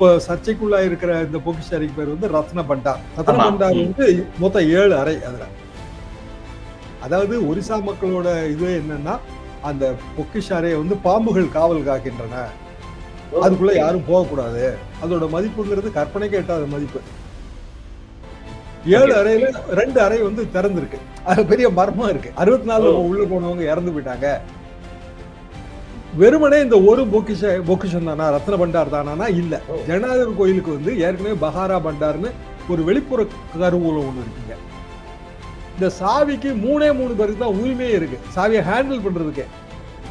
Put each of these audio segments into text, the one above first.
இப்ப சர்ச்சைக்குள்ளா இருக்கிற இந்த பொக்கிஷ அறைக்கு பேர் வந்து ரத்ன பண்டார் ரத்ன ம். வந்து மொத்தம் ஏழு அறை அதுல. அதாவது ஒரிசா மக்களோட இது என்னன்னா அந்த பொக்கிஷ அறையை வந்து பாம்புகள் காவல் காக்கின்றன. அதுக்குள்ள யாரும் போகக்கூடாது. அதோட மதிப்புங்கிறது கற்பனைக்கு எட்டாத மதிப்பு. ஏழு அறையில ரெண்டு அறை வந்து திறந்திருக்கு. அது பெரிய மர்மம் இருக்கு. அறுபத்தி நாலு உள்ள போனவங்க இறந்து போயிட்டாங்க. வெறுமனே இந்த ஒரு பொக்கிஷ பொக்கிஷம் தானா ரத்ன பண்டார் தானா இல்ல. ஜெகநாதர் கோயிலுக்கு வந்து ஏற்கனவே பஹாரா பண்டார்னு ஒரு வெளிப்புற கருவூலம் ஒண்ணு இருக்குங்க. இந்த சாவிக்கு மூணே மூணு பேருக்கு தான் உரிமையே இருக்கு. சாவியை ஹேண்டில் பண்றதுக்கு.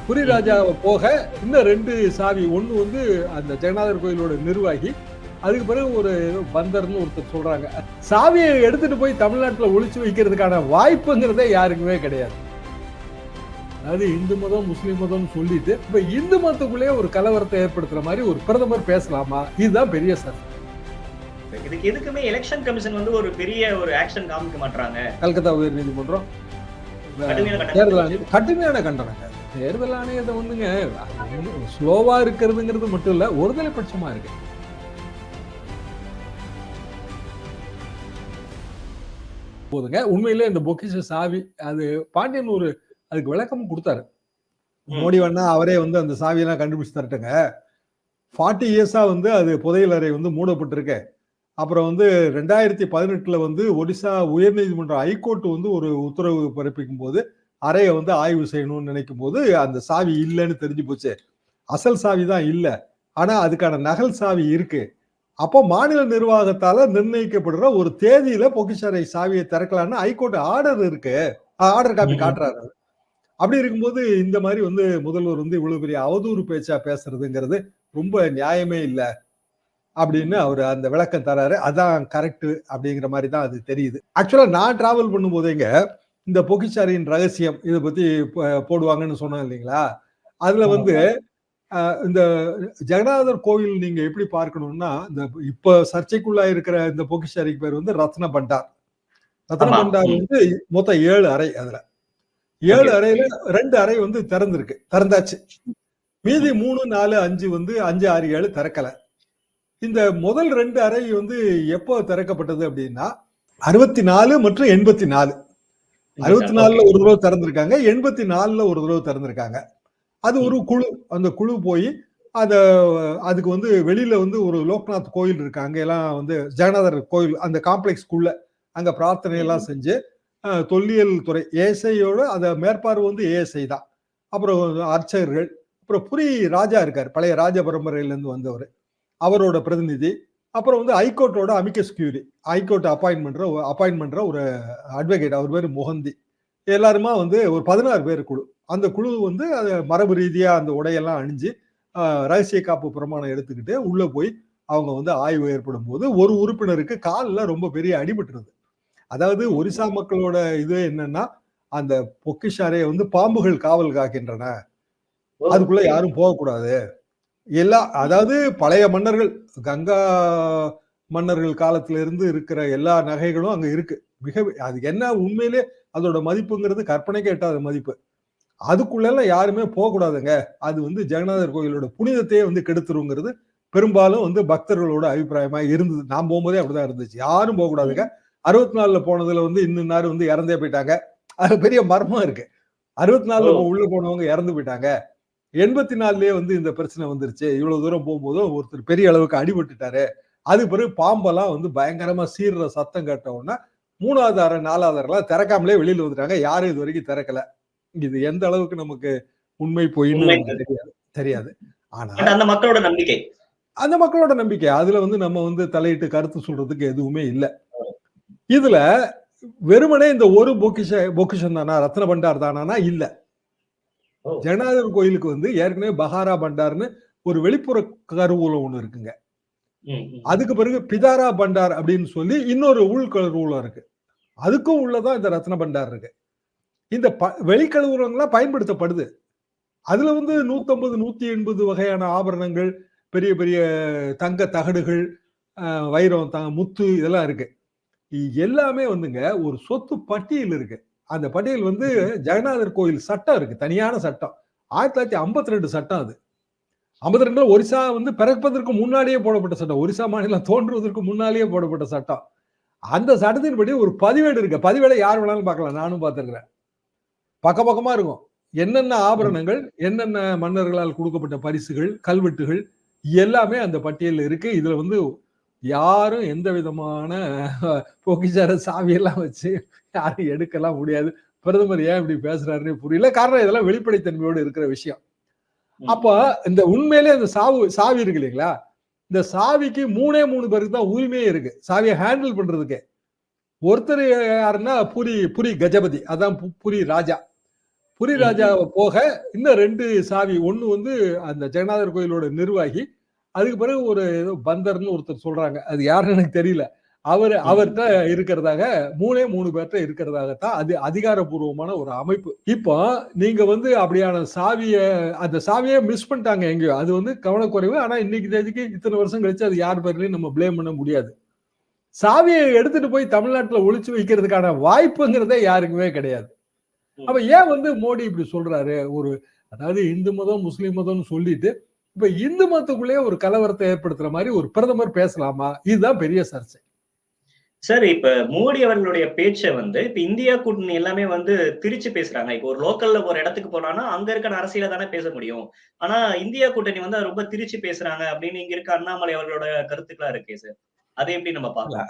புரி ராஜாவை போக இன்னும் ரெண்டு சாவி. ஒண்ணு வந்து அந்த ஜெகநாதர் கோயிலோட நிர்வாகி. அதுக்கு பிறகு ஒரு பந்தர்னு ஒருத்தர் சொல்றாங்க. சாவியை எடுத்துட்டு போய் தமிழ்நாட்டுல ஒளிச்சு வைக்கிறதுக்கான வாய்ப்புங்கிறதே யாருக்குமே கிடையாது. அதாவது இந்து மதம் முஸ்லீம் மதம் சொல்லிட்டு இப்ப இந்து மதத்துக்குள்ளேயே ஒரு கலவரத்தை ஏற்படுத்துற மாதிரி ஒரு பிரதமர் பேசலாமா? இதுதான் பெரிய சார். இதுக்கு எதுக்குமே எலெக்ஷன் கமிஷன் வந்து ஒரு பெரிய ஒரு ஆக்ஷன் காமிக்க மாட்டாங்க கல்கத்தா உயர் நீதிமன்றம் கடுமையான கண்டனங்க தேர்தல் ஆணையத்தை வந்துங்க ஸ்லோவா இருக்கிறதுங்கிறது மட்டும் இல்ல ஒருதலை பட்சமா இருக்கு. போதுங்க. உண்மையிலே இந்த பொக்கிஷ சாவி அது பாண்டியன் ஒரு அதுக்கு விளக்கம் கொடுத்தாரு. மோடி வேணா அவரே வந்து அந்த சாவியெல்லாம் கண்டுபிடிச்சு தரட்டுங்க. ஃபார்ட்டி இயர்ஸா வந்து அது புதையல் அறை வந்து மூடப்பட்டிருக்கு. அப்புறம் வந்து ரெண்டாயிரத்தி பதினெட்டுல வந்து ஒடிசா உயர்நீதிமன்றம் ஹைகோர்ட் வந்து ஒரு உத்தரவு பிறப்பிக்கும் போது அறையை வந்து ஆய்வு செய்யணும்னு நினைக்கும் போது அந்த சாவி இல்லைன்னு தெரிஞ்சு போச்சு. அசல் சாவி தான் இல்ல. ஆனா அதுக்கான நகல் சாவி இருக்கு. அப்போ மாநில நிர்வாகத்தால நிர்ணயிக்கப்படுற ஒரு தேதியில பொக்கிஷாரை சாவியை திறக்கலாம்னு ஹைகோர்ட் ஆர்டர் இருக்கு. Order copy. காட்டுறாரு. அப்படி இருக்கும்போது இந்த மாதிரி வந்து முதல்வர் வந்து இவ்வளவு பெரிய அவதூறு பேச்சா பேசுறதுங்கிறது ரொம்ப நியாயமே இல்ல அப்படின்னு அவர் அந்த விளக்கம் தராரு. அதான் கரெக்ட் அப்படிங்கிற மாதிரி தான் அது தெரியுது. ஆக்சுவலா நான் டிராவல் பண்ணும்போதேங்க இந்த பொக்கிச்சாரியின் ரகசியம் இதை பத்தி போடுவாங்கன்னு சொன்னேன் இல்லைங்களா? அதுல வந்து இந்த ஜெகநாதர் கோவில் நீங்க எப்படி பார்க்கணும்னா இந்த இப்ப சர்ச்சைக்குள்ளா இருக்கிற இந்த பொக்கிஷாரிக்கு பேர் வந்து ரத்ன பண்டார் ரத்ன. பண்டார். வந்து மொத்தம் ஏழு அறை அதுல. ஏழு அறையில ரெண்டு அறை வந்து திறந்திருக்கு. திறந்தாச்சு. மீதி மூணு நாலு அஞ்சு வந்து அஞ்சு ஆறு ஏழு திறக்கல. இந்த முதல் ரெண்டு அறை வந்து எப்போ திறக்கப்பட்டது அப்படின்னா அறுபத்தி நாலு மற்றும் எண்பத்தி நாலு அறுபத்தி நாலுல ஒரு தடவை திறந்திருக்காங்க. எண்பத்தி நாலுல ஒரு தடவை திறந்திருக்காங்க. அது ஒரு குழு அந்த குழு போய் அத அதுக்கு வந்து வெளியில வந்து ஒரு லோக்நாத் கோயில் இருக்கு. அங்க எல்லாம் வந்து ஜெகநாதர் கோயில் அந்த காம்ப்ளெக்ஸ்க்குள்ள அங்க பிரார்த்தனை எல்லாம் செஞ்சு தொல்லியல் துறை ஏஎஸ்ஐயோட அந்த மேற்பார்வை வந்து ஏஎஸ்ஐ தான். அப்புறம் அர்ச்சகர்கள் அப்புறம் புரி ராஜா இருக்கார் பழைய ராஜ பரம்பரையிலேருந்து வந்தவர் அவரோட பிரதிநிதி அப்புறம் வந்து ஹைகோர்ட்டோட amicus curiae high court appointment பண்ற ஒரு அட்வொகேட் அவர் பேர் முகந்தி எல்லாருமா வந்து ஒரு பதினாறு பேர் குழு. அந்த குழு வந்து அது மரபு ரீதியாக அந்த உடையெல்லாம் அணிஞ்சு ரகசிய காப்பு பிரமாணம் எடுத்துக்கிட்டு உள்ளே போய் அவங்க வந்து ஆய்வு ஏற்படும் போது ஒரு உறுப்பினருக்கு காலில் ரொம்ப பெரிய அடிபட்டுருது. அதாவது ஒரிசா மக்களோட இது என்னன்னா அந்த பொக்கிஷாரையை வந்து பாம்புகள் காவல் காக்கின்றன. அதுக்குள்ள யாரும் போகக்கூடாது. எல்லா அதாவது பழைய மன்னர்கள் கங்கா மன்னர்கள் காலத்துல இருந்து இருக்கிற எல்லா நகைகளும் அங்க இருக்கு. மிக அது என்ன உண்மையிலே அதோட மதிப்புங்கிறது கற்பனைக்கு எட்டாத மதிப்பு. அதுக்குள்ள எல்லாம் யாருமே போகக்கூடாதுங்க. அது வந்து ஜெகநாதர் கோயிலோட புனிதத்தையே வந்து கெடுத்துருங்கிறது பெரும்பாலும் வந்து பக்தர்களோட அபிப்பிராயமா இருந்தது. நான் போகும்போதே அப்படிதான் இருந்துச்சு. யாரும் போகக்கூடாதுங்க. அறுபத்தி நாலுல போனதுல வந்து இன்னும் நாரு வந்து இறந்தே போயிட்டாங்க. அது பெரிய மர்மம் இருக்கு. அறுபத்தி நாலுல. உள்ள போனவங்க இறந்து போயிட்டாங்க. எண்பத்தி நாலுலயே வந்து இந்த பிரச்சனை வந்துருச்சு. இவ்வளவு தூரம் போகும்போது ஒருத்தர் பெரிய அளவுக்கு அடிபட்டுட்டாரு. அது பிறகு பாம்பெல்லாம் வந்து பயங்கரமா சீர்ற சத்தம் கேட்ட உடனே மூணாவது அறை நாலாவது அறைலாம் திறக்காமலே வெளியில வந்துட்டாங்க. யாரும் இது வரைக்கும் திறக்கல. இது எந்த அளவுக்கு நமக்கு உண்மை பொய்ன்னு தெரியாது. தெரியாது. ஆனா அந்த மக்களோட நம்பிக்கை. அந்த மக்களோட நம்பிக்கை. அதுல வந்து நம்ம வந்து தலையிட்டு கருத்து சொல்றதுக்கு எதுவுமே இல்ல. இதுல வெறுமனே இந்த ஒரு பொக்கிஷ பொக்கிஷம் தானா ரத்ன பண்டார் தானா இல்ல. ஓ. ஜெகநாதர் கோயிலுக்கு வந்து ஏற்கனவே பஹாரா பண்டார்னு ஒரு வெளிப்புற கருவூலம் ஒண்ணு இருக்குங்க. அதுக்கு பிறகு பிதாரா பண்டார் அப்படின்னு சொல்லி இன்னொரு உள் கருவூலம் இருக்கு. அதுக்கும் உள்ளதான் இந்த ரத்ன பண்டார் இருக்கு. இந்த ப- வெளிக்கருவூலங்கள்லாம் பயன்படுத்தப்படுது. அதுல வந்து நூத்தம்பது நூத்தி எண்பது வகையான ஆபரணங்கள் பெரிய பெரிய தங்க தகடுகள் வைரம் த முத்து இதெல்லாம் இருக்கு. எல்லாமே வந்துங்க ஒரு சொத்து பட்டியல் இருக்கு. அந்த பட்டியல் வந்து ஜெகநாதர் கோயில் சட்டம் இருக்கு. தனியான சட்டம். ஆயிரத்தி தொள்ளாயிரத்தி ஐம்பத்தி ரெண்டு சட்டம் அது. ஐம்பத்தி ரெண்டுல ஒரிசா வந்து பிறப்பதற்கு முன்னாடியே போடப்பட்ட சட்டம். ஒரிசா மாநிலம் தோன்றுவதற்கு முன்னாலேயே போடப்பட்ட சட்டம். அந்த சட்டத்தின்படி ஒரு பதிவேடு இருக்கு. பதிவேடை யார் வேணாலும் பார்க்கலாம். நானும் பார்த்திருக்கிறேன். பக்க பக்கமா இருக்கும். என்னென்ன ஆபரணங்கள் என்னென்ன மன்னர்களால் கொடுக்கப்பட்ட பரிசுகள் கல்வெட்டுகள் எல்லாமே அந்த பட்டியலில் இருக்கு. இதுல வந்து யாரும் எந்த விதமான பொக்கிச்சார சாவியெல்லாம் வச்சு யாரும் எடுக்கலாம் முடியாது. பிரதமர் ஏன் இப்படி பேசுறாருன்னு புரியல. காரணம் இதெல்லாம் வெளிப்படைத்தன்மையோடு இருக்கிற விஷயம். அப்ப இந்த உண்மையிலே அந்த சாவு சாவி இருக்கு இல்லைங்களா? இந்த சாவிக்கு மூணே மூணு பேருக்கு தான் உரிமையே இருக்கு. சாவியை ஹேண்டில் பண்றதுக்கு. ஒருத்தர் யாருன்னா புரி புரி கஜபதி. அதான் பு- புரி ராஜா. புரி ராஜா போக இன்னும் ரெண்டு சாவி. ஒண்ணு வந்து அந்த ஜெகநாதர் கோயிலோட நிர்வாகி அதுக்கு பிறகு ஒரு ஏதோ பந்தர்னு ஒருத்தர் சொல்றாங்க. அது யாருன்னு எனக்கு தெரியல. அவர் அவர்கிட்ட இருக்கிறதாக மூணே மூணு பேர்கிட்ட இருக்கிறதாகத்தான் அது அதிகாரப்பூர்வமான ஒரு அமைப்பு. இப்போ நீங்க வந்து அப்படியான சாவிய அந்த சாவியை மிஸ் பண்ணிட்டாங்க எங்கேயோ. அது வந்து கவனக்குறைவு. ஆனா இன்னைக்கு தேதிக்கு இத்தனை வருஷம் கழிச்சு அது யார் பேர்லயும் நம்ம ப்ளேம் பண்ண முடியாது. சாவியை எடுத்துட்டு போய் தமிழ்நாட்டுல ஒளிச்சு வைக்கிறதுக்கான வாய்ப்புங்கிறதே யாருக்குமே கிடையாது. அப்ப ஏன் வந்து மோடி இப்படி சொல்றாரு? ஒரு அதாவது இந்து மதம் முஸ்லிம் மதம்னு சொல்லிட்டு இப்ப இந்து மதத்துக்குள்ளேயே ஒரு கலவரத்தை ஏற்படுத்துற மாதிரி ஒரு பிரதமர் பேசலாமா? இதுதான் பெரிய சர்ச்சை. சார் இப்ப மோடி அவர்களுடைய பேச்சை வந்து இப்ப இந்தியா கூட்டணி எல்லாமே வந்து திரிச்சு பேசுறாங்க. இப்ப ஒரு லோக்கல்ல ஒரு இடத்துக்கு போனானா அங்க இருக்கிற அரசியல தானே பேச முடியும். ஆனா இந்தியா கூட்டணி வந்து ரொம்ப திரிச்சு பேசுறாங்க அப்படின்னு இங்க இருக்க அண்ணாமலை அவர்களோட கருத்துக்களா இருக்கே சார். அதை எப்படி நம்ம பார்க்கலாம்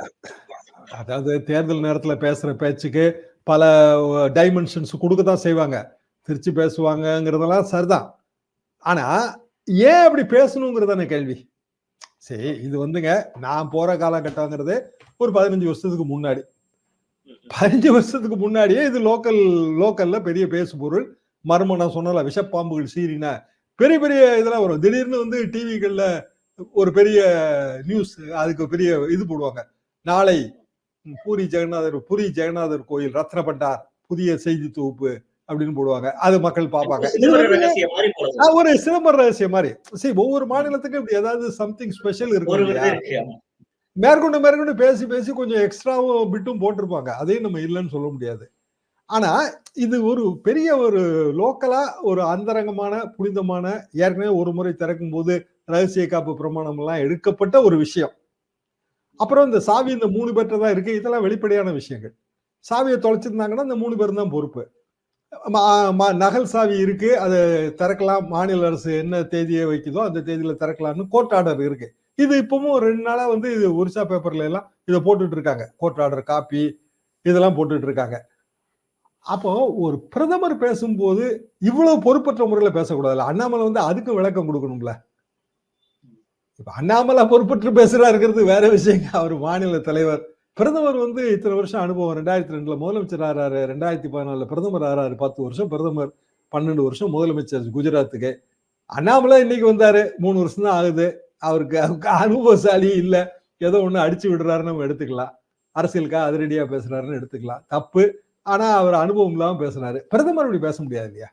அதாவது தேர்தல் நேரத்துல பேசுற பேச்சுக்கு பல டைமென்ஷன்ஸ் கொடுக்க தான் செய்வாங்க. திருச்சி பேசுவாங்கங்கிறதெல்லாம் சரிதான். ஆனா ஏன் அப்படி பேசணுங்கிறதான கேள்வி. சரி இது வந்துங்க நான் போற காலகட்டங்கிறது ஒரு பதினஞ்சு வருஷத்துக்கு முன்னாடி. பதினஞ்சு வருஷத்துக்கு முன்னாடியே இது லோக்கல் லோக்கல்ல பெரிய பேசு பொருள் மர்ம நான் சொன்னல விஷப்பாம்புகள் சீரினா பெரிய பெரிய இதெல்லாம் வரும். திடீர்னு வந்து டிவிகள்ல ஒரு பெரிய நியூஸ் அதுக்கு பெரிய இது போடுவாங்க. நாளை பூரி ஜெகநாதர் புரி ஜெகநாதர் கோயில் ரத்னப்பட்டார் புதிய செய்தி தொகுப்பு அப்படின்னு போடுவாங்க. அது மக்கள் பார்ப்பாங்க. ஒரு சிதம்பர ரகசியம் மாதிரி சரி ஒவ்வொரு மாநிலத்துக்கும் இப்படி ஏதாவது சம்திங் ஸ்பெஷல் இருக்கும். மேற்கொண்டு மேற்கொண்டு பேசி பேசி கொஞ்சம் எக்ஸ்ட்ராவும் பிட்டும் போட்டிருப்பாங்க. அதையும் நம்ம இல்லைன்னு சொல்ல முடியாது. ஆனா இது ஒரு பெரிய ஒரு லோக்கலா ஒரு அந்தரங்கமான புனிதமான ஏற்கனவே ஒரு முறை திறக்கும் போது ரகசிய காப்பு பிரமாணம் எல்லாம் எடுக்கப்பட்ட ஒரு விஷயம். அப்புறம் இந்த சாவி இந்த மூணு பேர்ட்ட தான் இருக்கு. இதெல்லாம் வெளிப்படையான விஷயங்கள். சாவியை தொலைச்சிருந்தாங்கன்னா இந்த மூணு பேரும் தான் பொறுப்பு. நகல் சாவி இருக்கு. அதை திறக்கலாம். மாநில அரசு என்ன தேதியை வைக்குதோ அந்த தேதியில திறக்கலாம்னு கோர்ட் ஆர்டர் இருக்கு. இது இப்பவும் ஒரு ரெண்டு நாளா வந்து இது ஒரிசா பேப்பர்ல எல்லாம் இதை போட்டுட்டு இருக்காங்க. கோர்ட் ஆர்டர் காப்பி இதெல்லாம் போட்டுட்டு இருக்காங்க. அப்போ ஒரு பிரதமர் பேசும்போது இவ்வளவு பொறுப்பற்ற முறையில பேசக்கூடாதுல்ல. அண்ணாமலை வந்து அதுக்கு விளக்கம் கொடுக்கணும்ல. இப்ப அண்ணாமலை பொறுப்பற்று பேசுறாருங்கிறது வேற விஷயங்க. அவர் மாநில தலைவர். பிரதமர் வந்து இத்தனை வருஷம் அனுபவம். ரெண்டாயிரத்தி ரெண்டுல முதலமைச்சர் ஆறாரு ரெண்டாயிரத்தி பதினாலுல பிரதமர் ஆறாரு பத்து வருஷம். பிரதமர் பன்னெண்டு வருஷம் முதலமைச்சர் குஜராத்துக்கு. அண்ணாமலை இன்னைக்கு வந்தாரு. மூணு வருஷம் தான் ஆகுது. அவருக்கு அவருக்கு அனுபவசாலி இல்லை. ஏதோ ஒன்று அடிச்சு விடுறாருன்னு நம்ம எடுத்துக்கலாம். அரசியலுக்காக அதிரடியா பேசுறாருன்னு எடுத்துக்கலாம். தப்பு. ஆனா அவர் அனுபவம் இல்லாமல் பேசுனாரு பிரதமர் இப்படி பேச முடியாது இல்லையா?